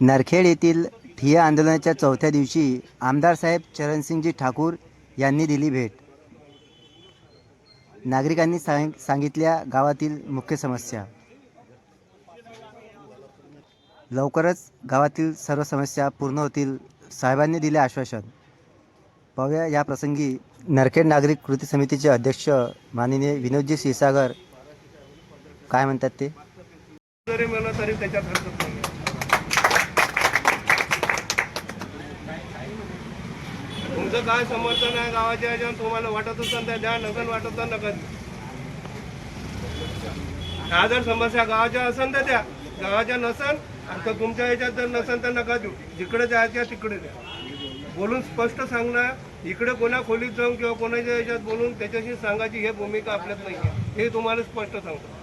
नरखेड येथील ठिय्या आंदोलनाच्या चौथ्या दिवशी आमदार साहेब चरणसिंगजी ठाकूर यांनी दिली भेट. नागरिकांनी सांग सांगितल्या गावातील मुख्य समस्या. लवकरच गावातील सर्व समस्या पूर्ण होतील साहेबांनी दिले आश्वासन. पाहूया या प्रसंगी नरखेड नागरिक कृती समितीचे अध्यक्ष माननीय विनोदजी क्षीरसागर काय म्हणतात ते? जरी मला तरी त्याच्यात हरकत नाही तुमचं काय समर्थन आहे गावाच्या ह्याच्यात तुम्हाला वाटत असेल तर द्या नकल वाटत तर नका देऊ. ह्या जर समस्या गावाच्या असेल तर द्या. गावाच्या नसेल तर तुमच्या ह्याच्यात जर नसेल तर नका देऊ. जिकडे जायच्या तिकडे द्या. बोलून स्पष्ट सांगणार इकडे कोणा खोलीत जाऊन किंवा कोणाच्या ह्याच्यात बोलून त्याच्याशी सांगायची हे भूमिका आपल्यात नाही आहे हे तुम्हाला स्पष्ट सांगतो.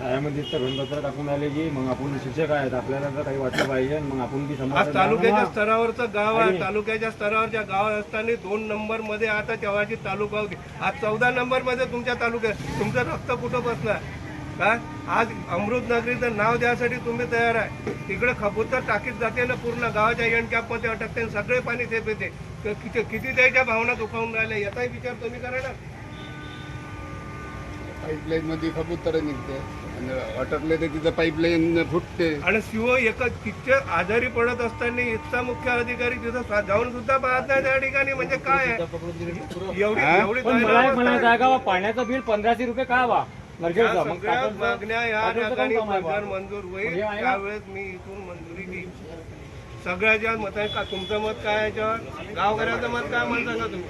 शाळेमध्ये तर घनपत्र टाकून आले की मग आपण शिक्षक आहेत आपल्याला तर काही वाटलं पाहिजे. मग आपण ती आज समाज तालुक्याच्या स्तरावरचं गाव आहे तालुक्याच्या स्तरावरच्या गाव असताना दोन नंबरमध्ये आता तेव्हाची तालुका होती. आज चौदा नंबरमध्ये तुमच्या तालुक्यात तुमचं रक्त कुठं बसणार? काय आज अमृत नगरीचं नाव द्यासाठी तुम्ही तयार आहे. तिकडे खबूतर टाकीत जाते ना पूर्ण गावाच्या एंड कॅपमध्ये अटकते आणि सगळे पाणी ते पिते तर किती त्याच्या भावना दुखावून राहिल्या याचाही विचार तुम्ही करा ना. पाईपलाईन मध्ये कबूतर निघते. आणि अटकले तर तिथं पाईपलाईन फुटते. आणि शिव एक तिथे आजारी पडत असताना इथचा मुख्य अधिकारी तिथं स्वा- जाऊन सुद्धा पाहत नाही त्या ठिकाणी म्हणजे काय आहे? एवढी एवढी पण मला एक म्हणायचं आहे का बा, पाण्याचं बिल पंधराशे रुपये का वा या मग सगळ्या मागण्या या ठिकाणी कोण काम आहे बा? जर मंजूर होईल. म्हणजे आहे ना? त्यावेळेस मी इथून मंजुरी सगळ्याच्या मत आहे का तुमचं मत काय आहे? याच्यावर गावकऱ्याचं मत काय मला सांगा तुम्ही.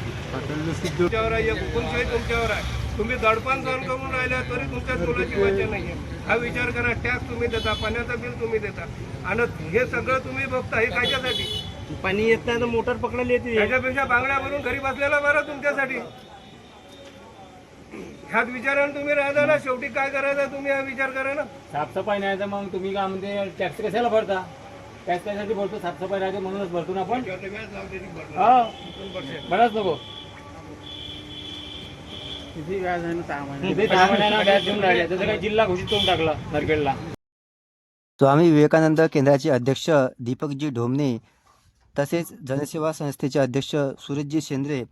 तुमच्यावर आहे एक हुकुमशाही तुमच्यावर आहे. तुम्ही दडपण सहन करून राहिल्या तरी तुमच्या मुलाची वजह नाहीये. हा विचार करा टॅक्स तुम्ही देता पाण्याचं बिल तुम्ही देता. आणि हे सगळं तुम्ही बघता हे कायच्यासाठी पाणी येत नाही तर मोटर पकडायला येते. त्याच्यापेक्षा बांगड्या भरून घरी बसलेला बरं तुमच्यासाठी. ह्यात विचारानं तुम्ही राहता ना शेवटी काय करायचं तुम्ही हा विचार करा ना. साफसफाई नाही तर मग तुम्ही काय म्हणते टॅक्स कशाला भरता? त्यासाठी भरतो साफसफाई राहते म्हणूनच भरतो ना आपण. हा. बराच नको. किती व्याज आहे ना सहा महिने महिन्यांना व्याज देऊन राहिले. त्याचं काही जिल्हा घोषित करून टाकला नरखेडला. स्वामी विवेकानंद केंद्राचे अध्यक्ष दीपकजी ढोमणे तसेच जनसेवा संस्थेचे अध्यक्ष सुरेशजी शेंद्रे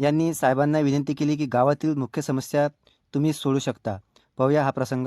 यांनी साहेबांना विनंती केली की गावातील मुख्य समस्या तुम्ही सोडू शकता. पाहूया हा प्रसंग.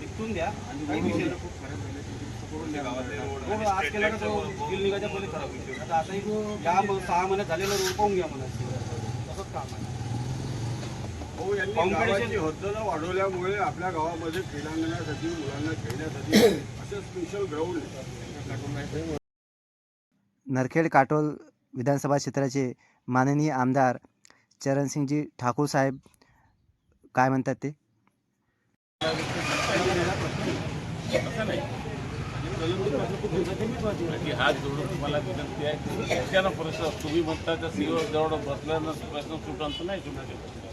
निपटून द्या आणि विषय हो, आज केला का तो बिल निघायच्या पहिले खराब विषय आता आताही या सहा महिन्यात झालेला रोड पाहून घ्या मला तसंच काम आहे. हो हद्दला वाढवल्यामुळे आपल्या गावामध्ये क्रीडांगणासाठी मुलांना खेळण्यासाठी असं स्पेशल ग्राउंड आहे. नरखेड काटोल विधानसभा क्षेत्राचे माननीय आमदार चरणसिंगजी ठाकूर साहेब काय म्हणतात ते? की हात जोडून तुम्हाला विनंती आहे. की शिक्षण तुम्ही म्हणता त्या सीओ जवळ बसल्यानं प्रश्न सुटांचं नाही सुटू शकत.